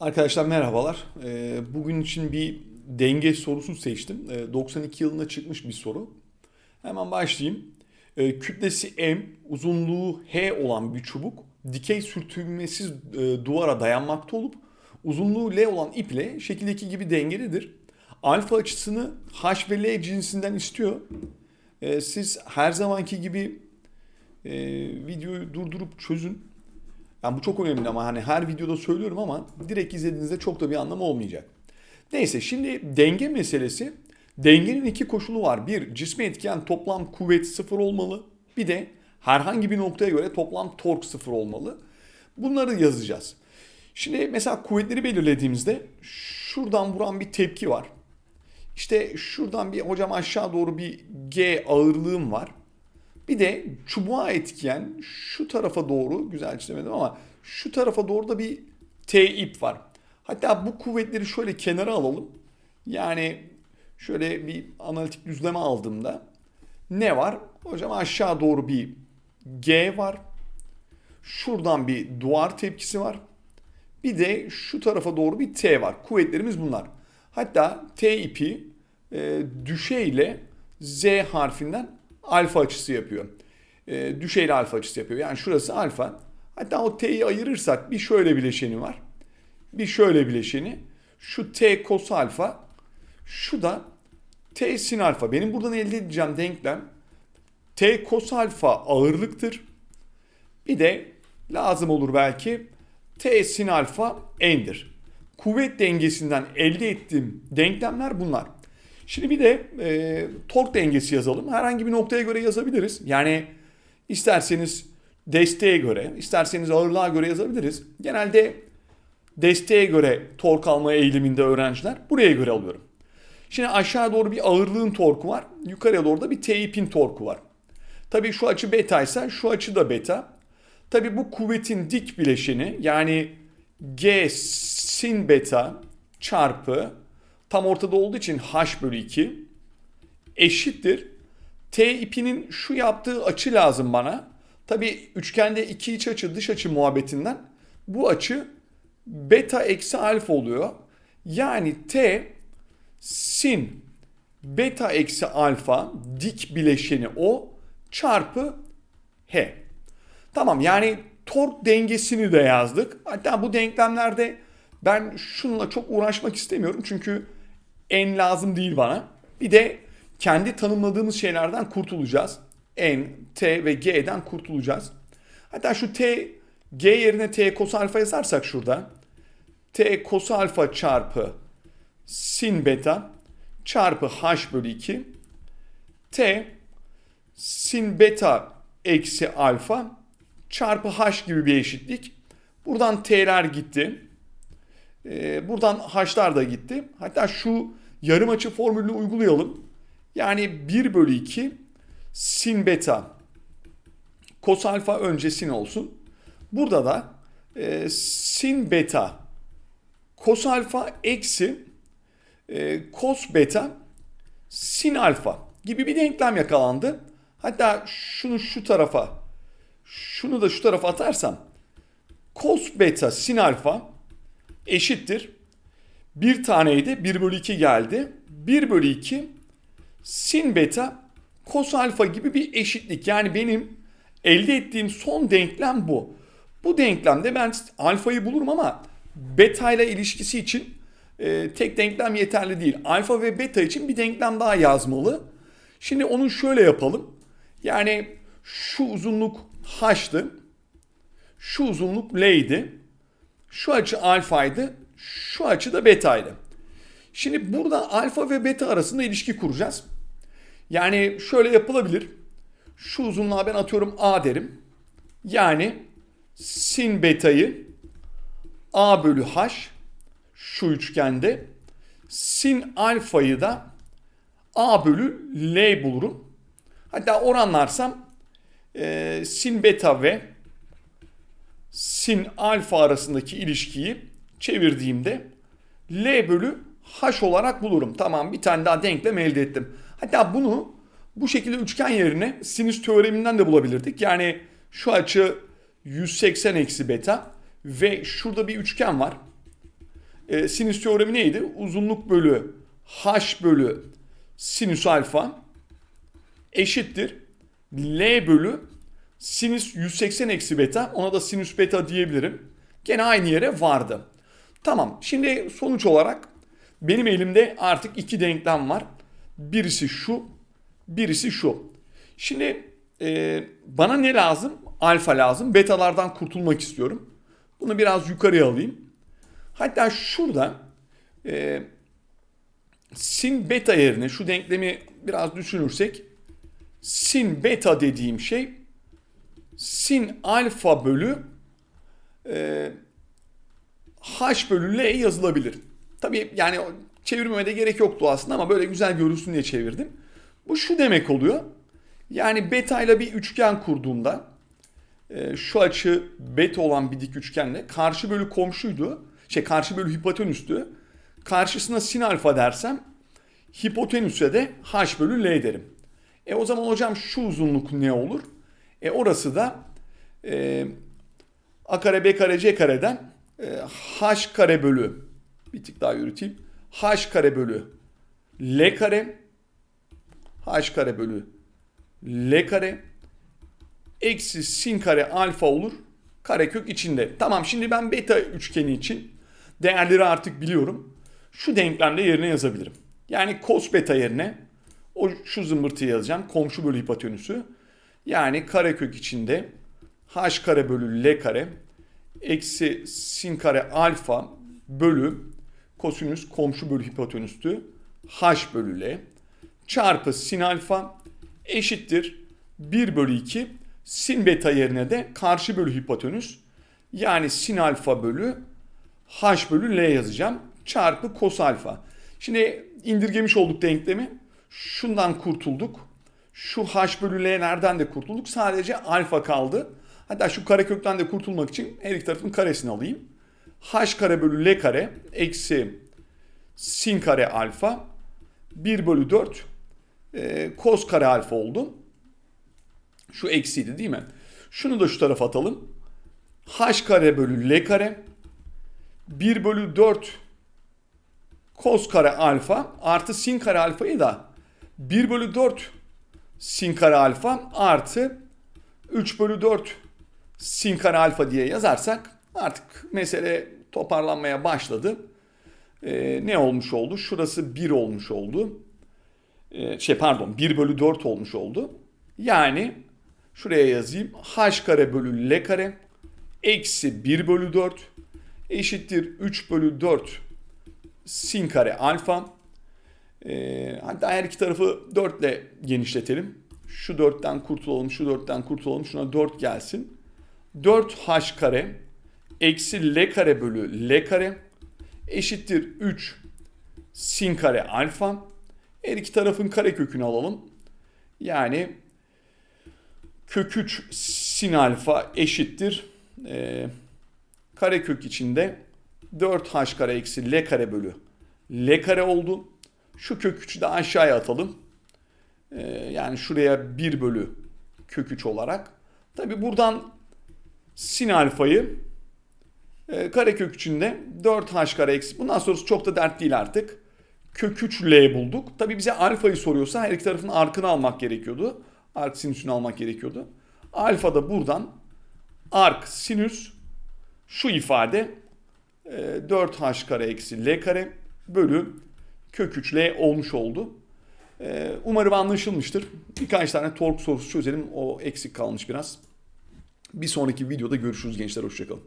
Arkadaşlar merhabalar. Ee, Bugün için bir denge sorusu seçtim. Ee, 92 yılında çıkmış bir soru. Hemen başlayayım. Ee, Kütlesi M, uzunluğu H olan bir çubuk dikey sürtünmesiz e, duvara dayanmakta olup uzunluğu L olan iple şekildeki gibi dengelidir. Alfa açısını H ve L cinsinden istiyor. Ee, Siz her zamanki gibi e, videoyu durdurup çözün. Yani bu çok önemli ama hani her videoda söylüyorum ama direkt izlediğinizde çok da bir anlamı olmayacak. Neyse şimdi denge meselesi. Dengenin iki koşulu var. Bir cisme etkileyen toplam kuvvet sıfır olmalı. Bir de herhangi bir noktaya göre toplam tork sıfır olmalı. Bunları yazacağız. Şimdi mesela kuvvetleri belirlediğimizde şuradan vuran bir tepki var. İşte şuradan bir hocam aşağı doğru bir G ağırlığım var. Bir de çubuğa etkiyen şu tarafa doğru güzel çizemedim ama şu tarafa doğru da bir T ip var. Hatta bu kuvvetleri şöyle kenara alalım. Yani şöyle bir analitik düzleme aldığımda ne var? Hocam aşağı doğru bir G var. Şuradan bir duvar tepkisi var. Bir de şu tarafa doğru bir T var. Kuvvetlerimiz bunlar. Hatta T ipi e, düşeyle Z harfinden alfa açısı yapıyor. E, düşeyle alfa açısı yapıyor. Yani şurası alfa. Hatta o T'yi ayırırsak bir şöyle bileşeni var. Bir şöyle bileşeni. Şu T kos alfa. Şu da T sin alfa. Benim buradan elde edeceğim denklem T kos alfa ağırlıktır. Bir de lazım olur belki T sin alfa n'dir. Kuvvet dengesinden elde ettiğim denklemler bunlar. Şimdi bir de e, tork dengesi yazalım. Herhangi bir noktaya göre yazabiliriz. Yani isterseniz desteğe göre, isterseniz ağırlığa göre yazabiliriz. Genelde desteğe göre tork alma eğiliminde öğrenciler buraya göre alıyorum. Şimdi aşağı doğru bir ağırlığın torku var. Yukarıya doğru da bir T ipin torku var. Tabii şu açı beta ise şu açı da beta. Tabii bu kuvvetin dik bileşeni yani G sin beta çarpı tam ortada olduğu için H bölü 2 eşittir. T ipinin şu yaptığı açı lazım bana. Tabii üçgende iki iç açı dış açı muhabbetinden bu açı beta eksi alfa oluyor. Yani T sin beta eksi alfa dik bileşeni o çarpı H. Tamam yani tork dengesini de yazdık. Hatta bu denklemlerde ben şununla çok uğraşmak istemiyorum. Çünkü en lazım değil bana. Bir de kendi tanımladığımız şeylerden kurtulacağız. N, T ve G'den kurtulacağız. Hatta şu T, G yerine T kos alfa yazarsak şurada. T kos alfa çarpı sin beta çarpı H bölü 2. T sin beta eksi alfa çarpı H gibi bir eşitlik. Buradan T'ler gitti. Ee, buradan H'lar da gitti. Hatta şu yarım açı formülünü uygulayalım. Yani 1 bölü 2 sin beta kos alfa önce sin olsun. Burada da e, sin beta kos alfa eksi e, kos beta sin alfa gibi bir denklem yakalandı. Hatta şunu şu tarafa şunu da şu tarafa atarsam cos beta sin alfa eşittir. Bir taneydi 1 bölü 2 geldi. 1 bölü 2 sin beta cos alfa gibi bir eşitlik. Yani benim elde ettiğim son denklem bu. Bu denklemde ben alfayı bulurum ama beta ile ilişkisi için e, tek denklem yeterli değil. Alfa ve beta için bir denklem daha yazmalı. Şimdi onu şöyle yapalım. Yani şu uzunluk h'tı. Şu uzunluk l'ydi. Şu açı alfaydı. Şu açı da betaydı. Şimdi burada alfa ve beta arasında ilişki kuracağız. Yani şöyle yapılabilir. Şu uzunluğa ben atıyorum a derim. Yani sin betayı a bölü h şu üçgende sin alfayı da a bölü l bulurum. Hatta oranlarsam e, sin beta ve sin alfa arasındaki ilişkiyi çevirdiğimde L bölü H olarak bulurum. Tamam bir tane daha denklem elde ettim. Hatta bunu bu şekilde üçgen yerine sinüs teoreminden de bulabilirdik. Yani şu açı 180 eksi beta ve şurada bir üçgen var. e, sinüs teoremi neydi? Uzunluk bölü h bölü sinüs alfa eşittir L bölü sinüs 180 eksi beta. Ona da sinüs beta diyebilirim. Gene aynı yere vardı. Tamam. Şimdi sonuç olarak benim elimde artık iki denklem var. Birisi şu, birisi şu. Şimdi e, bana ne lazım? Alfa lazım. Betalardan kurtulmak istiyorum. Bunu biraz yukarıya alayım. Hatta şurada e, sin beta yerine şu denklemi biraz düşünürsek sin beta dediğim şey sin alfa bölü e, h bölü l yazılabilir. Tabii yani çevirmeme de gerek yoktu aslında ama böyle güzel görünsün diye çevirdim. Bu şu demek oluyor. Yani beta ile bir üçgen kurduğumda e, şu açı beta olan bir dik üçgenle karşı bölü komşuydu. Şey karşı bölü hipotenüstü. Karşısına sin alfa dersem hipotenüse de h bölü l derim. E o zaman hocam şu uzunluk ne olur? E orası da e, a kare b kare c kareden e, h kare bölü bir tık daha yürüteyim. h kare bölü l kare h kare bölü l kare eksi sin kare alfa olur karekök içinde. Tamam şimdi ben beta üçgeni için değerleri artık biliyorum. Şu denklemde yerine yazabilirim. Yani cos beta yerine o şu zımbırtıyı yazacağım. Komşu bölü hipotenüsü. Yani karekök içinde h kare bölü l kare eksi sin kare alfa bölü kosinüs komşu bölü hipotenüstü h bölü l çarpı sin alfa eşittir 1 bölü 2 sin beta yerine de karşı bölü hipotenüs yani sin alfa bölü h bölü l yazacağım çarpı cos alfa. Şimdi indirgemiş olduk denklemi. Şundan kurtulduk. Şu h bölü l'lerden de kurtulduk. Sadece alfa kaldı. Hatta şu karekökten de kurtulmak için her iki tarafın karesini alayım. h kare bölü l kare eksi sin kare alfa 1 bölü 4 e, cos kare alfa oldu. Şu eksiydi değil mi? Şunu da şu tarafa atalım. h kare bölü l kare 1 bölü 4 cos kare alfa artı sin kare alfayı da 1 bölü 4 sin kare alfa artı 3 bölü 4 sin kare alfa diye yazarsak artık mesele toparlanmaya başladı. Ee, ne olmuş oldu? Şurası 1 olmuş oldu. Ee, şey pardon 1 bölü 4 olmuş oldu. Yani şuraya yazayım. h kare bölü l kare eksi 1 bölü 4 eşittir 3 bölü 4 sin kare alfa. Ee, hatta her iki tarafı 4 ile genişletelim. Şu 4'ten kurtulalım, şu 4'ten kurtulalım. Şuna 4 gelsin. 4h kare eksi l kare bölü l kare eşittir 3 sin kare alfa. Her iki tarafın kare kökünü alalım. Yani kök 3 sin alfa eşittir e, kare kök içinde 4h kare eksi l kare bölü l kare oldu. Şu kök 3'ü de aşağıya atalım. Ee, yani şuraya 1 bölü kök 3 olarak. Tabi buradan sin alfayı e, kare kök 3'ünde 4h kare eksi. Bundan sonrası çok da dert değil artık. Kök 3 l bulduk. Tabi bize alfayı soruyorsa her iki tarafın arkını almak gerekiyordu. Ark sinüsünü almak gerekiyordu. Alfa da buradan ark sinüs şu ifade 4h kare eksi l kare bölü kök 3l olmuş oldu. Umarım anlaşılmıştır. Birkaç tane tork sorusu çözelim. O eksik kalmış biraz. Bir sonraki videoda görüşürüz gençler. Hoşçakalın.